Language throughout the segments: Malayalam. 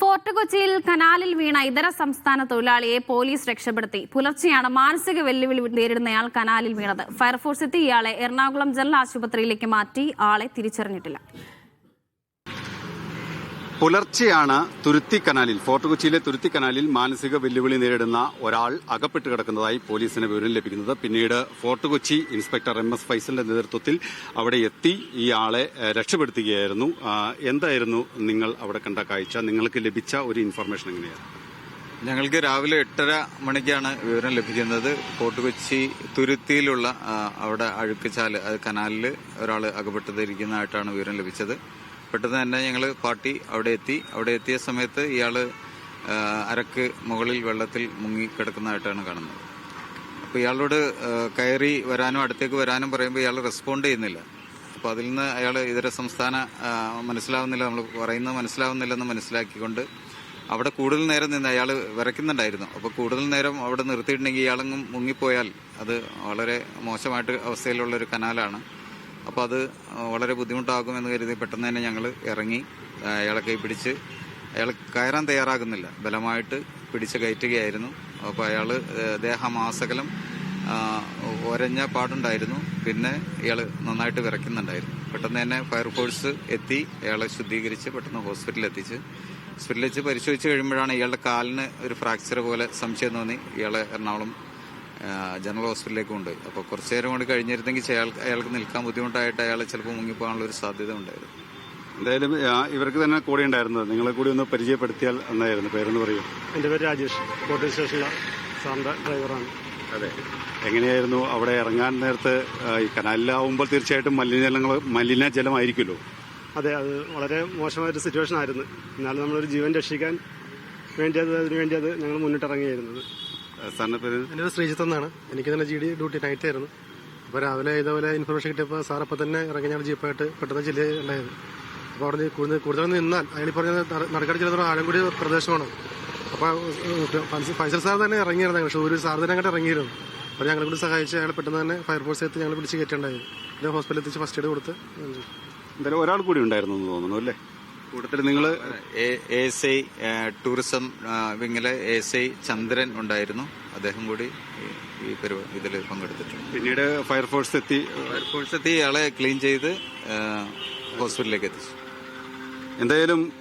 ഫോർട്ട് കൊച്ചിയിൽ കനാലിൽ വീണ ഇതര സംസ്ഥാന തൊഴിലാളിയെ പോലീസ് രക്ഷപ്പെടുത്തി. പുലർച്ചെയാണ് മാനസിക വെല്ലുവിളി നേരിടുന്നയാൾ കനാലിൽ വീണത്. ഫയർഫോഴ്സ് എത്തി ഇയാളെ എറണാകുളം ജനറൽ ആശുപത്രിയിലേക്ക് മാറ്റി ആളെ തിരിച്ചറിഞ്ഞിട്ടില്ല. പുലർച്ചെയാണ് തുരുത്തി കനാലിൽ ഫോർട്ട് കൊച്ചിയിലെ തുരുത്തി കനാലിൽ മാനസിക വെല്ലുവിളി നേരിടുന്ന ഒരാൾ അകപ്പെട്ട് കിടക്കുന്നതായി പോലീസിന് വിവരം ലഭിക്കുന്നത്. പിന്നീട് Fort Kochi inspector M S ഫൈസലിന്റെ നേതൃത്വത്തിൽ അവിടെ എത്തി ഈ ആളെ രക്ഷപ്പെടുത്തുകയായിരുന്നു. എന്തായിരുന്നു നിങ്ങൾ അവിടെ കണ്ട കാഴ്ച? നിങ്ങൾക്ക് ലഭിച്ച ഒരു ഇൻഫർമേഷൻ എങ്ങനെയാണ് ഞങ്ങൾക്ക് രാവിലെ എട്ടര മണിക്കാണ് വിവരം ലഭിക്കുന്നത്. ഫോർട്ട് കൊച്ചി തുരുത്തിയിലുള്ള അവിടെ അഴുക്കുചാൽ കനാലിൽ ഒരാൾ അകപ്പെട്ടിരിക്കുന്നതായിട്ടാണ് വിവരം ലഭിച്ചത്. പെട്ടെന്ന് തന്നെ ഞങ്ങൾ പാർട്ടി അവിടെ എത്തി. അവിടെ എത്തിയ സമയത്ത് ഇയാൾ അരക്ക് മുകളിൽ വെള്ളത്തിൽ മുങ്ങി കിടക്കുന്നതായിട്ടാണ് കാണുന്നത്. അപ്പോൾ ഇയാളോട് കയറി വരാനും അടുത്തേക്ക് വരാനും പറയുമ്പോൾ ഇയാൾ റെസ്പോണ്ട് ചെയ്യുന്നില്ല. അപ്പോൾ അതിൽ നിന്ന് അയാൾ ഇതര സംസ്ഥാന മനസ്സിലാവുന്നില്ല നമ്മൾ പറയുന്നത് മനസ്സിലാവുന്നില്ലെന്ന് മനസ്സിലാക്കിക്കൊണ്ട് അവിടെ കൂടുതൽ നേരം നിന്ന് അയാൾ വിറയ്ക്കുന്നുണ്ടായിരുന്നു അപ്പോൾ കൂടുതൽ നേരം അവിടെ നിർത്തിയിട്ടുണ്ടെങ്കിൽ ഇയാളെങ്ങും മുങ്ങിപ്പോയാൽ അത് വളരെ മോശമായിട്ട് അവസ്ഥയിലുള്ള ഒരു കനാലാണ്. അപ്പോൾ അത് വളരെ ബുദ്ധിമുട്ടാകും എന്ന് കരുതി പെട്ടെന്ന് തന്നെ ഞങ്ങൾ ഇറങ്ങി അയാളെ കൈ പിടിച്ച് അയാൾ കയറാൻ തയ്യാറാകുന്നില്ല. ബലമായിട്ട് പിടിച്ച് കയറ്റുകയായിരുന്നു. അപ്പോൾ അയാൾ ദേഹമാസകലം ഒരഞ്ഞ പാടുണ്ടായിരുന്നു. പിന്നെ ഇയാൾ നന്നായിട്ട് വിറയ്ക്കുന്നുണ്ടായിരുന്നു. പെട്ടെന്ന് തന്നെ ഫയർഫോഴ്സ് എത്തി അയാളെ ശുദ്ധീകരിച്ച് പെട്ടെന്ന് ഹോസ്പിറ്റലിൽ എത്തിച്ച്. ഹോസ്പിറ്റലിൽ വെച്ച് പരിശോധിച്ച് കഴിയുമ്പോഴാണ് ഇയാളുടെ കാലിന് ഒരു ഫ്രാക്ചർ പോലെ സംശയം തോന്നി. ഇയാളെ എറണാകുളം ജനറൽ ഹോസ്പിറ്റലിലേക്ക് കൊണ്ട് അപ്പോൾ കുറച്ചു നേരം കൊണ്ട് കഴിഞ്ഞിരുന്നെങ്കിൽ അയാൾക്ക് നിൽക്കാൻ ബുദ്ധിമുട്ടായിട്ട് അയാൾ ചിലപ്പോൾ മുങ്ങിപ്പോകാനുള്ള ഒരു സാധ്യത ഉണ്ടായിരുന്നു. എന്തായാലും ഇവർക്ക് തന്നെ കൂടെ ഉണ്ടായിരുന്നത്. നിങ്ങളെ കൂടി ഒന്ന് പരിചയപ്പെടുത്തിയാൽ എന്നായിരുന്നു പേരെന്ന് പറയൂ. എന്റെ പേര് രാജേഷ്. കോട്ടയം സ്റ്റേഷനിലെ സാറിന്റെ ഡ്രൈവറാണ്. അതെ. എങ്ങനെയായിരുന്നു അവിടെ ഇറങ്ങാൻ നേരത്ത് ഈ കനാലിലാവുമ്പോൾ തീർച്ചയായിട്ടും മലിനജലങ്ങൾ മലിനജലമായിരിക്കുമല്ലോ? അതെ അത് വളരെ മോശമായൊരു സിറ്റുവേഷൻ ആയിരുന്നു. എന്നാലും നമ്മളൊരു ജീവൻ രക്ഷിക്കാൻ വേണ്ടി അത് അതിനു വേണ്ടി അത് ഞങ്ങൾ മുന്നിട്ടിറങ്ങിയായിരുന്നത്. സാറിന്റെ പേര്? എന്റെ പേര് ശ്രീജിത്ത് എന്നാണ്. എനിക്ക് തന്നെ ജി ഡി ഡ്യൂട്ടി നൈറ്റ് ആയിരുന്നു. അപ്പോൾ രാവിലെ ഇതേപോലെ ഇൻഫർമേഷൻ കിട്ടിയപ്പോൾ സാർ അപ്പൊ തന്നെ ഇറങ്ങി ഞാൻ ജീപ്പായിട്ട് പെട്ടെന്ന് ജില്ലയിൽ ഉണ്ടായത് അപ്പോൾ അവിടെ കൂടുതൽ കൂടുതൽ നിന്നാൽ അതിൽ പറഞ്ഞ നടക്കാട് ചില ആഴംകുടി പ്രദേശമാണ്. അപ്പോൾ ഫൈസൽ സാർ തന്നെ ഇറങ്ങിയിരുന്നു. പക്ഷേ ഒരു സാർ തന്നെ അങ്ങോട്ട് ഇറങ്ങിയിരുന്നു. അപ്പോൾ ഞങ്ങളെ കൂടി സഹായിച്ച് അയാൾ പെട്ടെന്ന് തന്നെ ഫയർഫോഴ്സ് എത്തി ഞങ്ങൾ പിടിച്ച് കയറ്റേണ്ടായത് പിന്നെ ഹോസ്പിറ്റലിൽ എത്തിച്ച് ഫസ്റ്റ് എയ്ഡ് കൊടുത്ത്. എന്തായാലും ഒരാൾ കൂടി ഉണ്ടായിരുന്നു തോന്നുന്നു അല്ലേ? കൂട്ടത്തിൽ നിങ്ങൾ എസ് ഐ ടൂറിസം വിങ്ങിലെ വിങ്ങിലെ എസ് ഐ ചന്ദ്രൻ ഉണ്ടായിരുന്നു. അദ്ദേഹം കൂടി ഈ- ഇതിൽ പങ്കെടുത്തിട്ടുണ്ട്. പിന്നീട് ഫയർഫോഴ്സ് എത്തി. ഫയർഫോഴ്സ് എത്തി ഇയാളെ ക്ലീൻ ചെയ്ത് ഹോസ്പിറ്റലിലേക്ക് എത്തിച്ചു. എന്തായാലും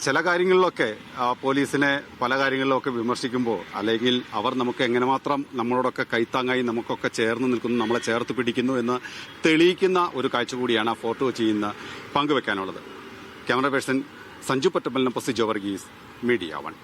ചില കാര്യങ്ങളിലൊക്കെ പോലീസിനെ പല കാര്യങ്ങളിലൊക്കെ വിമർശിക്കുമ്പോൾ അല്ലെങ്കിൽ അവർ നമുക്ക് എങ്ങനെ മാത്രം നമ്മളോടൊക്കെ കൈത്താങ്ങായി നമുക്കൊക്കെ ചേർന്ന് നിൽക്കുന്നു നമ്മളെ ചേർത്ത് പിടിക്കുന്നു എന്ന് തെളിയിക്കുന്ന ഒരു കാഴ്ച കൂടിയാണ് ആ ഫോട്ടോ ചെയ്യുന്ന പങ്കുവെക്കാനുള്ളത്. ക്യാമറ പേഴ്സൺ സഞ്ജു പട്ടപ്പലിനൊപ്പം സിജോ വർഗീസ് മീഡിയ വൺ.